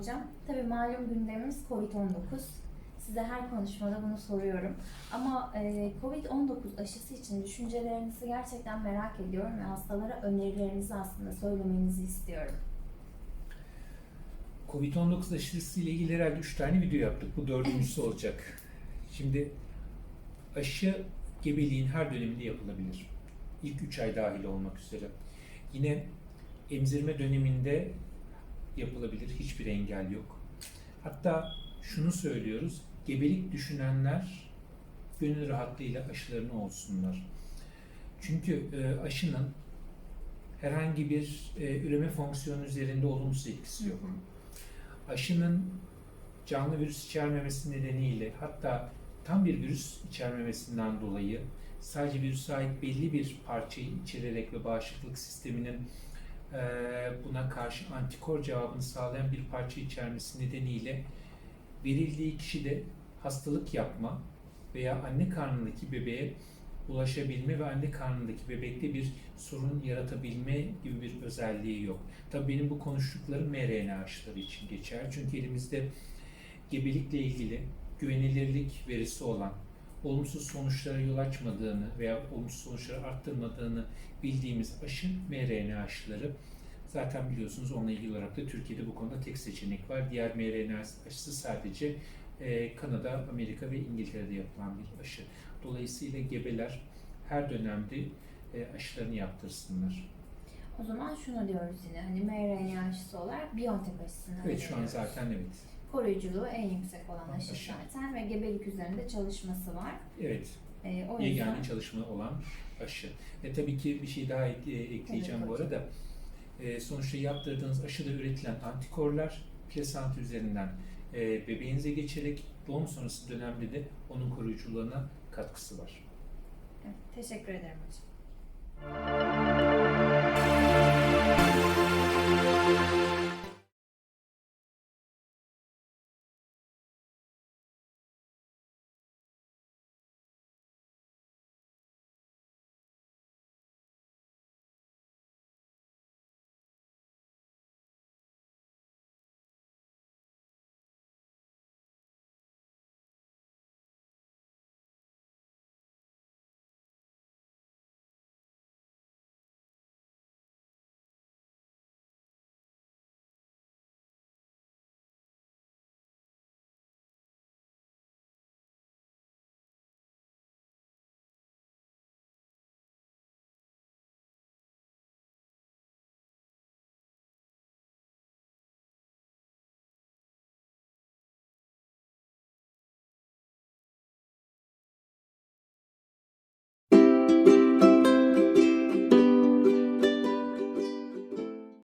hocam. Tabii malum gündemimiz COVID-19. Size her konuşmada bunu soruyorum. Ama e, COVID-19 aşısı için düşüncelerinizi gerçekten merak ediyorum ve hastalara önerilerinizi aslında söylemenizi istiyorum. Covid-19 aşısı ile ilgili herhalde 3 tane video yaptık. Bu dördüncüsü olacak. Şimdi aşı gebeliğin her döneminde yapılabilir. İlk 3 ay dahil olmak üzere. Yine emzirme döneminde yapılabilir. Hiçbir engel yok. Hatta şunu söylüyoruz. Gebelik düşünenler gönül rahatlığıyla aşılarını olsunlar. Çünkü e, aşının herhangi bir e, üreme fonksiyonu üzerinde olumsuz etkisi yok aşının canlı virüs içermemesi nedeniyle hatta tam bir virüs içermemesinden dolayı sadece virüse ait belli bir parçayı içererek ve bağışıklık sisteminin buna karşı antikor cevabını sağlayan bir parça içermesi nedeniyle verildiği kişide hastalık yapma veya anne karnındaki bebeğe ulaşabilme ve anne karnındaki bebekte bir sorun yaratabilme gibi bir özelliği yok. Tabii benim bu konuştuklarım mRNA aşıları için geçer. Çünkü elimizde gebelikle ilgili güvenilirlik verisi olan, olumsuz sonuçlara yol açmadığını veya olumsuz sonuçları arttırmadığını bildiğimiz aşı mRNA aşıları. Zaten biliyorsunuz onunla ilgili olarak da Türkiye'de bu konuda tek seçenek var. Diğer mRNA aşısı sadece e, Kanada, Amerika ve İngiltere'de yapılan bir aşı. Dolayısıyla gebeler her dönemde e, aşılarını yaptırsınlar. O zaman şunu diyoruz yine hani mRNA aşısı olarak BioNTech aşısını Evet şu an zaten evet. Koruyuculuğu en yüksek olan aşı Aşı. zaten ve gebelik üzerinde çalışması var. Evet. E, o yüzden Yegane çalışma olan aşı. E, tabii ki bir şey daha ek- ekleyeceğim Evet, bu arada. E, sonuçta yaptırdığınız aşıda üretilen antikorlar plasenta üzerinden e, bebeğinize geçerek doğum sonrası dönemde de onun koruyuculuğuna katkısı var. Evet, teşekkür ederim hocam.